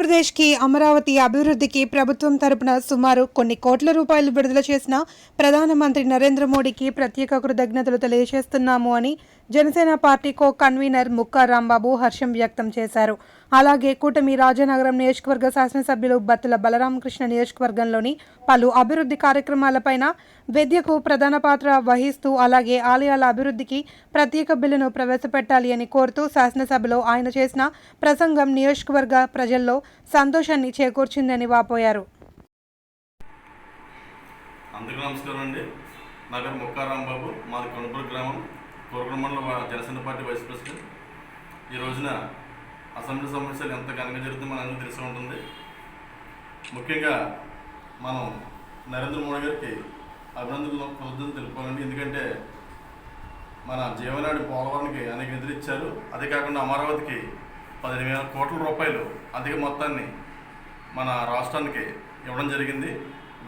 ఆంధ్రప్రదేశ్కి అమరావతి అభివృద్ధికి ప్రభుత్వం తరపున సుమారు కొన్ని కోట్ల రూపాయలు విడుదల చేసిన ప్రధానమంత్రి నరేంద్ర మోడీకి ప్రత్యేక కృతజ్ఞతలు తెలియజేస్తున్నాము అని Janasena party co convener Mukka Rambabu హర్షం వ్యక్తం చేశారు. అలాగే కూటమి రాజనగరం నియోజకవర్గ శాసనసభ్యులు బత్తుల బలరామకృష్ణ నియోజకవర్గంలోని పలు అభివృద్ధి కార్యక్రమాలపైన విద్యకు ప్రధాన పాత్ర వహిస్తూ అలాగే ఆలయాల అభివృద్ధికి ప్రత్యేక బిల్లును ప్రవేశపెట్టాలి అని కోరుతూ శాసనసభలో ఆయన చేసిన ప్రసంగం నియోజకవర్గ ప్రజల్లో సంతోషాన్ని చేకూర్చిందని వాపోయారు. అందరికీ నమస్కారం అండి. నా పేరు ముక్కారాం బాబు మాది కొనుపూరు గ్రామం. కోరకొండ మండలం జనసేన పార్టీ వైస్ ప్రెసిడెంట్. ఈ రోజున అసెంబ్లీ సమస్యలు ఎంత ఘనంగా జరుగుతుందో మనందరూ తెలిసి ఉంటుంది. ముఖ్యంగా మనం నరేంద్ర మోడీ గారికి అభినందనలు కృతజ్ఞతలు తెలుపుకోవాలండి. ఎందుకంటే మన జీవనాడి పోలవరానికి అనేక నిధులు ఇచ్చారు. అదే కాకుండా అమరావతికి పదిహేను వేల కోట్ల రూపాయలు అధిక మొత్తాన్ని మన రాష్ట్రానికి ఇవ్వడం జరిగింది.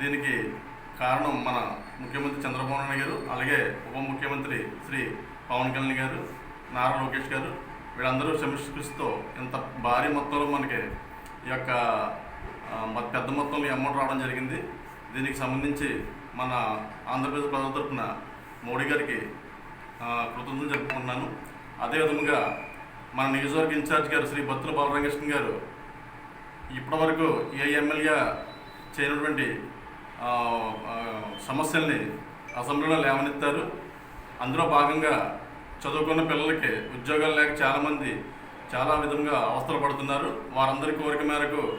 దీనికి కారణం మన ముఖ్యమంత్రి చంద్రబాబు నాయుడు గారు అలాగే ఉప ముఖ్యమంత్రి శ్రీ పవన్ కళ్యాణ్ గారు నారా లోకేష్ గారు వీళ్ళందరూ శ్రమిస్తూ ఇంత భారీ మొత్తంలో మనకి ఈ యొక్క పెద్ద మొత్తంలో అమౌంట్ రావడం జరిగింది. దీనికి సంబంధించి మన ఆంధ్రప్రదేశ్ ప్రజల తరఫున మోడీ గారికి కృతజ్ఞతలు చెప్పుకుంటున్నాను అదేవిధంగా మన నియోజకవర్గ ఇన్ఛార్జ్ గారు శ్రీ బత్తుల బాలరామకృష్ణ గారు ఇప్పటివరకు ఏ ఎమ్మెల్యే చేయనటువంటి సమస్యల్ని అసెంబ్లీలో లేవనెత్తారు. అందులో భాగంగా చదువుకున్న పిల్లలకి ఉద్యోగాలు లేక చాలామంది చాలా విధంగా అవస్థలు పడుతున్నారు. వారందరి కోరిక మేరకు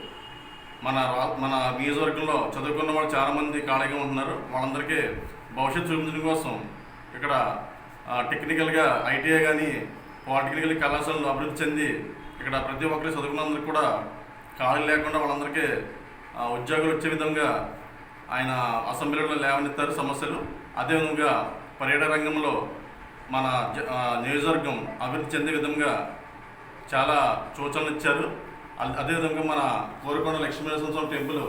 మన రా- మన నియోజకవర్గంలో చదువుకున్న వాళ్ళు చాలామంది ఖాళీగా ఉంటున్నారు. వాళ్ళందరికీ భవిష్యత్తు చూపించడం కోసం ఇక్కడ టెక్నికల్గా ఐటీఐ కానీ పాలిటెక్నికల్ కళాశాలలు అభివృద్ధి చెంది ఇక్కడ ప్రతి ఒక్కరికి చదువుకున్నందుకు కూడా ఖాళీ లేకుండా వాళ్ళందరికీ ఉద్యోగాలు వచ్చే విధంగా ఆయన అసెంబ్లీలో లేవనెత్తారు సమస్యలు. అదేవిధంగా పర్యాటక రంగంలో మన జ- నియోజకవర్గం అభివృద్ధి చెందే విధంగా చాలా సూచనలు ఇచ్చారు. అదేవిధంగా మన కోరుకొండ లక్ష్మీనరసింహ స్వామి టెంపుల్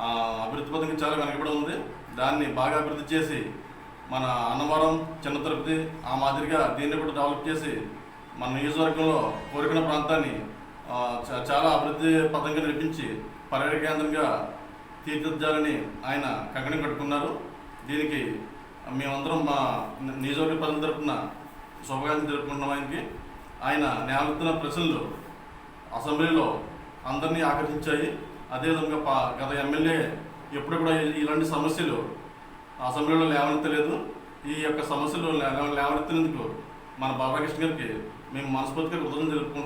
అభివృద్ధి పథకం చాలా వెనకబడి ఉంది. దాన్ని బాగా అభివృద్ధి చేసి మన అన్నవరం చిన్న తిరుపతి ఆ మాదిరిగా దీన్ని కూడా డెవలప్ చేసి మన నియోజకవర్గంలో కోరుకున్న ప్రాంతాన్ని చాలా అభివృద్ధి పథంగా నడిపించి పర్యాటక కేంద్రంగా తీర్చిదిద్దాలని ఆయన కగణం కట్టుకున్నారు. దీనికి మేమందరం మా నియోజకవర్గ ప్రజల తరపున శుభాకాంక్షలు జరుపుకుంటున్నాం ఆయనకి. ఆయన నేలెత్తిన ప్రశ్నలు అసెంబ్లీలో అందరినీ ఆకర్షించాయి. అదేవిధంగా పా గత ఎమ్మెల్యే ఎప్పుడు కూడా ఇలాంటి సమస్యలు అసెంబ్లీలో లేవనెత్తలేదు. ఈ యొక్క సమస్యలు లేవనెత్తినందుకు మన బాలకృష్ణ గారికి మేము మనస్ఫూర్తిగా కృతజ్ఞతలు జరుపుకుంటున్నాం